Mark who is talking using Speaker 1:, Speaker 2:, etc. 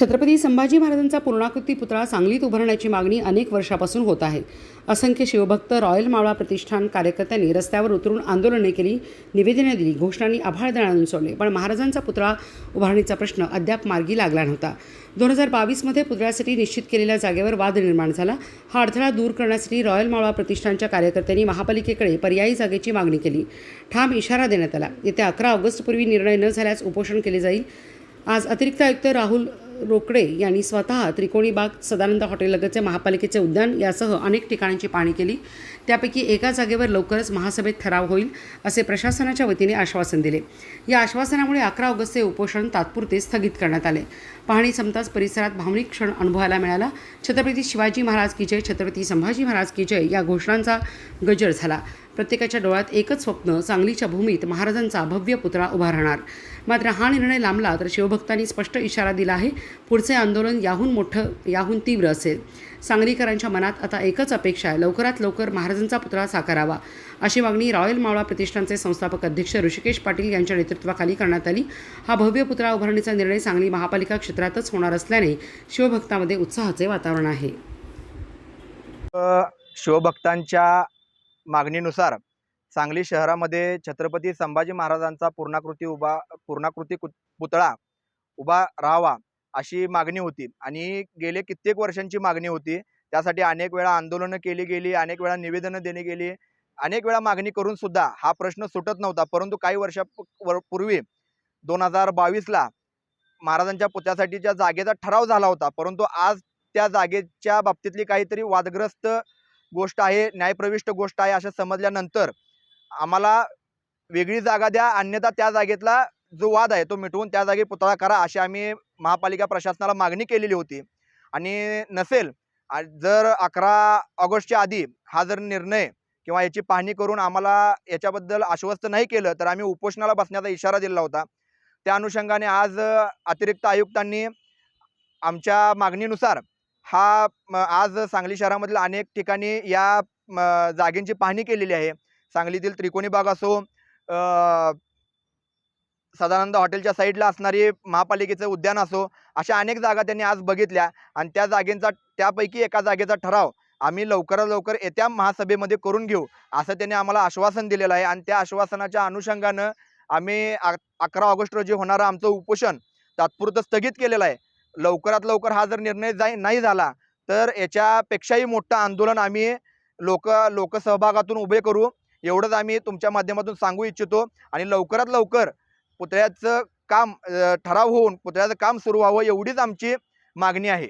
Speaker 1: छत्रपती संभाजी महाराजांचा पूर्णाकृती पुतळा सांगलीत उभारण्याची मागणी अनेक वर्षापासून होत आहे. असंख्य शिवभक्त रॉयल मावळा प्रतिष्ठान कार्यकर्त्यांनी रस्त्यावर उतरून आंदोलने केली निवेदने दिली घोषणांनी आभाळ दळावून सोडले पण महाराजांचा पुतळा उभारणीचा प्रश्न अद्याप मार्गी लागला नव्हता. दोन हजार बावीसमध्ये पुतळ्यासाठी निश्चित केलेल्या जागेवर वाद निर्माण झाला. हा अडथळा दूर करण्यासाठी रॉयल मावळा प्रतिष्ठानच्या कार्यकर्त्यांनी महापालिकेकडे पर्यायी जागेची मागणी केली. ठाम इशारा देण्यात आला. येत्या अकरा ऑगस्टपूर्वी निर्णय न झाल्यास उपोषण केले जाईल. आज अतिरिक्त आयुक्त राहुल रोकडे यांनी स्वतः त्रिकोणी बाग सदानंद हॉटेललगतचे महापालिकेचे उद्यान यासह अनेक ठिकाणांची पाहणी केली. त्यापैकी एका जागेवर लवकरच महासभेत ठराव होईल असे प्रशासनाच्या वतीने आश्वासन दिले. या आश्वासनामुळे अकरा ऑगस्टचे उपोषण तात्पुरते स्थगित करण्यात आले. पाहणी संपताच परिसरात भावनिक क्षण अनुभवायला मिळाला. छत्रपती शिवाजी महाराज की जय छत्रपती संभाजी महाराज की जय या घोषणांचा गजर झाला. प्रत्येकाच्या डोळ्यात एकच स्वप्न सांगलीच्या भूमीत महाराजांचा भव्य पुतळा उभा राहणार. मात्र हा निर्णय लांबला तर शिवभक्तांनी स्पष्ट इशारा दिला आहे पुढचे आंदोलन याहून मोठं याहून तीव्र असेल. सांगलीकरांच्या मनात आता एकच अपेक्षा आहे लवकरात लवकर महाराजांचा पुतळा साकारावा. अशी मागणी रॉयल मावळा प्रतिष्ठानचे संस्थापक अध्यक्ष ऋषिकेश पाटील यांच्या नेतृत्वाखाली करण्यात आली. हा भव्य पुतळा उभारणीचा निर्णय सांगली महापालिका क्षेत्रातच होणार असल्याने शिवभक्तामध्ये उत्साहाचे वातावरण आहे.
Speaker 2: शिवभक्तांच्या मागणीनुसार सांगली शहरामध्ये छत्रपती संभाजी महाराजांचा पूर्णाकृती उभा पूर्णाकृती पुतळा उभा राहावा अशी मागणी होती. आणि गेले कित्येक वर्षांची मागणी होती. त्यासाठी अनेक वेळा आंदोलनं केली गेली अनेक वेळा निवेदनं देणे गेली. अनेक वेळा मागणी करून सुद्धा हा प्रश्न सुटत नव्हता. परंतु काही वर्षा पूर्वी दोन हजार बावीसला महाराजांच्या पुत्यासाठीच्या जागेचा ठराव झाला होता. परंतु आज त्या जागेच्या बाबतीतली काहीतरी वादग्रस्त गोष्ट आहे न्यायप्रविष्ट गोष्ट आहे असं समजल्यानंतर आम्हाला वेगळी जागा द्या अन्यथा त्या जागेतला जो वाद आहे तो मिटवून त्या जागी पुतळा करा अशी आम्ही महापालिका प्रशासनाला मागणी केलेली होती. आणि नसेल जर अकरा ऑगस्टच्या आधी हा जर निर्णय किंवा याची पाहणी करून आम्हाला याच्याबद्दल आश्वस्त नाही केलं तर आम्ही उपोषणाला बसण्याचा इशारा दिला होता. त्या अनुषंगाने आज अतिरिक्त आयुक्तांनी आमच्या मागणीनुसार हा आज सांगली शहरामधील अनेक ठिकाणी या जागेंची पाहणी केलेली आहे. सांगलीतील त्रिकोणी बाग असो सदानंद हॉटेलच्या साईडला असणारी महापालिकेचं उद्यान असो अशा अनेक जागा त्यांनी आज बघितल्या आणि त्या जागेंचा त्यापैकी एका जागेचा ठराव आम्ही लवकरात लवकर येत्या महासभेमध्ये करून घेऊ असं त्यांनी आम्हाला आश्वासन दिलेलं आहे. आणि त्या आश्वासनाच्या अनुषंगानं आम्ही अकरा ऑगस्ट रोजी होणारं आमचं उपोषण तात्पुरतं स्थगित केलेलं आहे. लवकरात लवकर हा जर निर्णय जाई नाही झाला तर याच्यापेक्षाही मोठं आंदोलन आम्ही लोक लोकसहभागातून उभे करू. एवढंच आम्ही तुमच्या माध्यमातून सांगू इच्छितो. आणि लवकरात लवकर पुतळ्याचं काम ठराव होऊन पुतळ्याचं काम सुरू व्हावं एवढीच आमची मागणी आहे.